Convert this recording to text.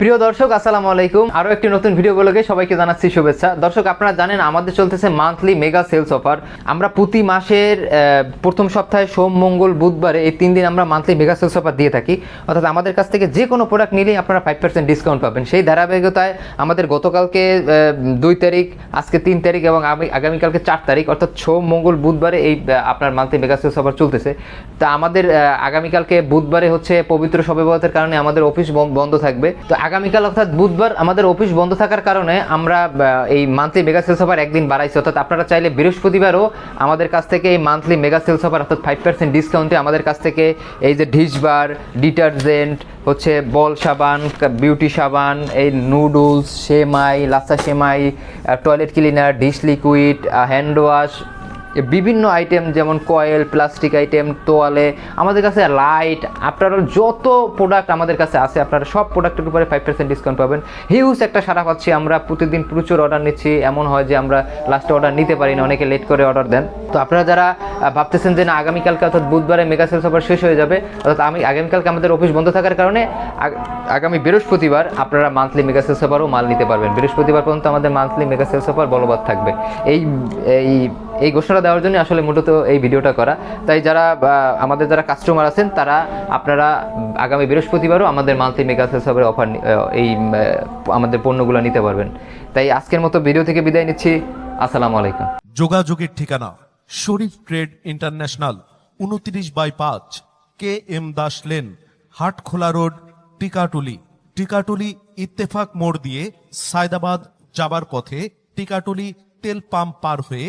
প্রিয় দর্শক, আসসালামু আলাইকুম। আরও একটি নতুন ভিডিও গুলোকে সবাইকে জানাচ্ছি শুভেচ্ছা। দর্শক, আপনারা জানেন, আমাদের চলতেছে মান্থলি মেগা সেলস অফার আমরা প্রতি মাসের প্রথম সপ্তাহে সোম, মঙ্গল, বুধবারে এই তিন দিন আমরা মান্থলি মেগা সেলস অফার দিয়ে থাকি। অর্থাৎ আমাদের কাছ থেকে যে কোনো প্রোডাক্ট নিলেই আপনারা ফাইভ পার্সেন্ট ডিসকাউন্ট পাবেন। সেই ধারাবাহিকতায় আমাদের গতকালকে দুই তারিখ, আজকে তিন তারিখ এবং আমি- আগামীকালকে চার তারিখ, অর্থাৎ সোম, মঙ্গল, বুধবারে এই আপনার মান্থলি মেগা সেলস অফার চলতেছে। তা আমাদের আগামীকালকে বুধবারে হচ্ছে পবিত্র বরাতের কারণে আমাদের অফিস বন- বন্ধ থাকবে। তো আগামীকাল অর্থাৎ বুধবার আমাদের অফিস বন্ধ থাকার কারণে আমরা এই মান্থলি মেগা সেলস অফার একদিন বাড়াইছি। অর্থাৎ আপনারা চাইলে বৃহস্পতিবারও আমাদের কাছ থেকে এই মান্থলি মেগা সেলস অফার অর্থাৎ ফাইভ পার্সেন্ট ডিসকাউন্টে আমাদের কাছ থেকে এই যে ডিশবার ডিটারজেন্ট হচ্ছে বল সাবান বিউটি সাবান, এই নুডলস সেমাই লাচ্চা সেমাই toilet cleaner dish liquid hand wash বিভিন্ন আইটেম যেমন কয়েল প্লাস্টিক আইটেম তোয়ালে, আমাদের কাছে লাইট আপনারা যত প্রোডাক্ট আমাদের কাছে আছে, আপনারা সব প্রোডাক্টের উপরে ফাইভ পার্সেন্ট ডিসকাউন্ট পাবেন। হিউজ একটা সারা পাচ্ছি আমরা, প্রতিদিন প্রচুর অর্ডার নিচ্ছি। এমন হয় যে আমরা লাস্টে অর্ডার নিতে পারি না, অনেকে লেট করে অর্ডার দেন। তো আপনারা যারা ভাবতেছেন যে না, আগামীকালকে অর্থাৎ বুধবারে মেগা সেলস অফার শেষ হয়ে যাবে, অর্থাৎ আমি আগামীকালকে আমাদের অফিস বন্ধ থাকার কারণে আগ- আগামী বৃহস্পতিবার আপনারা মান্থলি মেগা সেলস অফারও মাল নিতে পারবেন। বৃহস্পতিবার পর্যন্ত আমাদের মান্থলি মেগা সেলস অফার বলবৎ থাকবে। এই এই এই ঘোষণা দেওয়ার জন্য আসলে মূলত এই ভিডিওটা করা। তাই যারা আমাদের যারা কাস্টমার আছেন, তারা আপনারা আগামী বৃহস্পতিবারও আমাদের মান্থলি মেগা সেলস অফার এই আমাদের পণ্যগুলো নিতে পারবেন। তাই আজকের মতো ভিডিও থেকে বিদায় নিচ্ছি। আসসালামু আলাইকুম। যোগাযোগের ঠিকানা, শরীফ ট্রেড ইন্টারন্যাশনাল, উনত্রিশ বাই পাঁচ, K M Das lane, Hatkhola road, Tikatuli. Tikatuli Ittefaq মোড় দিয়ে সায়দাবাদ যাবার পথে টিকাটুলি তেল পাম্প পার হয়ে